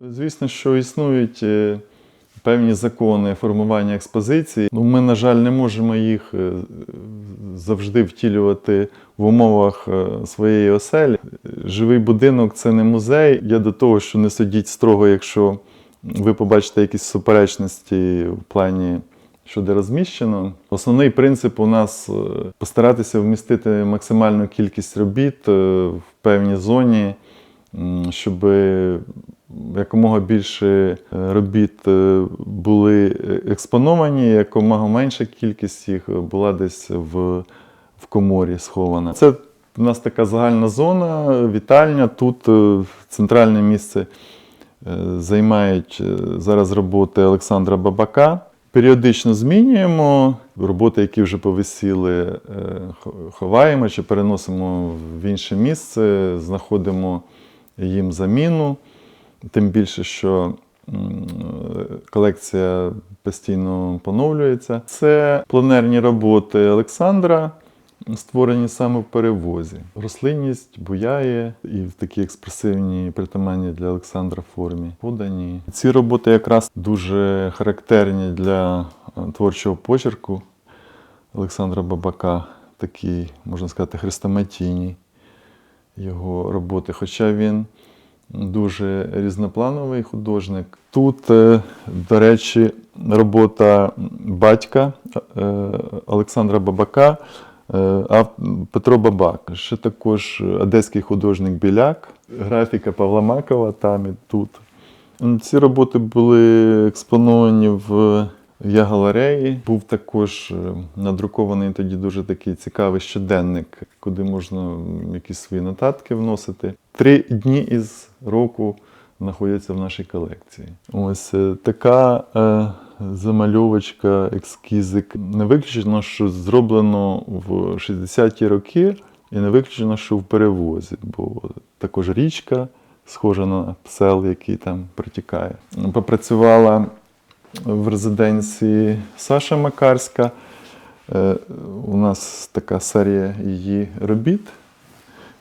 Звісно, що існують е, певні закони формування експозиції. Ну, ми, на жаль, не можемо їх е, завжди втілювати в умовах е, своєї оселі. Живий будинок це не музей. Я до того, що не судіть строго, якщо ви побачите якісь суперечності в плані. Що де розміщено. Основний принцип у нас постаратися вмістити максимальну кількість робіт в певній зоні, щоб якомога більше е, робіт е, були е, експоновані, якомога менша кількість їх була десь в, в коморі схована. Це у нас така загальна зона, вітальня. Тут е, центральне місце е, займають е, зараз роботи Олександра Бабака. Періодично змінюємо роботи, які вже повисіли, е, ховаємо чи переносимо в інше місце, знаходимо їм заміну. Тим більше, що колекція постійно поновлюється. Це планерні роботи Олександра, створені саме в перевозі. Рослинність буяє і в такій експресивній, притаманній для Олександра формі подані. Ці роботи якраз дуже характерні для е, творчого почерку Олександра Бабака, такий, можна сказати, хрестоматійні його роботи. Хоча він дуже різноплановий художник. Тут, е, до речі, робота батька е, Олександра Бабака, е, Петро Бабак. Ще також одеський художник Біляк, графіка Павла Макова там і тут. Ці роботи були експоновані в я галереї. Був також е, надрукований тоді дуже такий цікавий щоденник, куди можна якісь свої нотатки вносити. Три дні із року знаходяться в нашій колекції. Ось е, така е, замальовочка, ескізик. Не виключено, що зроблено в 60-ті роки, і не виключено, що в перевозі, бо також річка схожа на псел, який там протікає. Попрацювала в резиденції Саша Макарська. Е, У нас така серія її робіт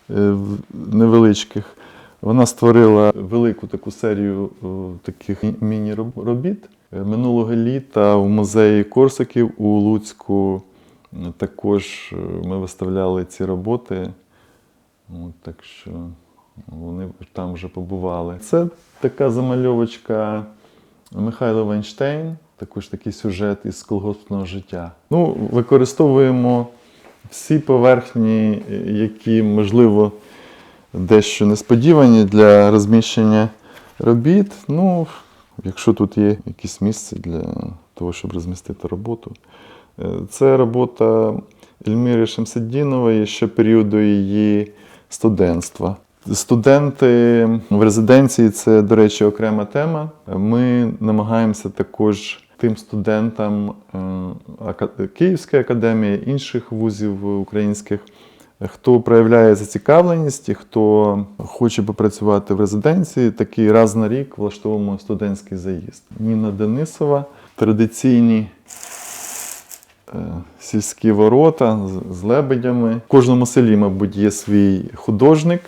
е, невеличких. Вона створила велику таку серію е, таких міні-робіт. Минулого літа в музеї Корсаків у Луцьку також ми виставляли ці роботи. От, так що вони там вже побували. Це така замальовочка Михайло Вайнштейн, також такий сюжет із колгоспного життя. Ну, використовуємо всі поверхні, які, можливо, дещо несподівані для розміщення робіт. Ну, якщо тут є якесь місце для того, щоб розмістити роботу. Е, Це робота Ельміри Шемседдінової ще періоду її студентства. Студенти в резиденції це, до речі, окрема тема. Ми намагаємося також тим студентам е, Київської академії, інших вузів українських, хто проявляє зацікавленість і хто хоче попрацювати в резиденції, такий раз на рік влаштовуємо студентський заїзд. Ніна Денисова, традиційні е, сільські ворота з- лебедями. В кожному селі, мабуть, є свій художник,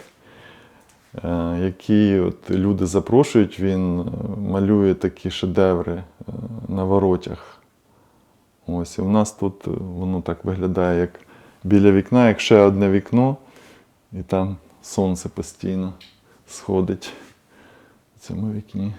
е, який от люди запрошують, він е, малює такі шедеври е, на воротях. Ось, і у нас тут воно так виглядає, як біля вікна, як ще одне вікно, і там сонце постійно сходить в цьому вікні.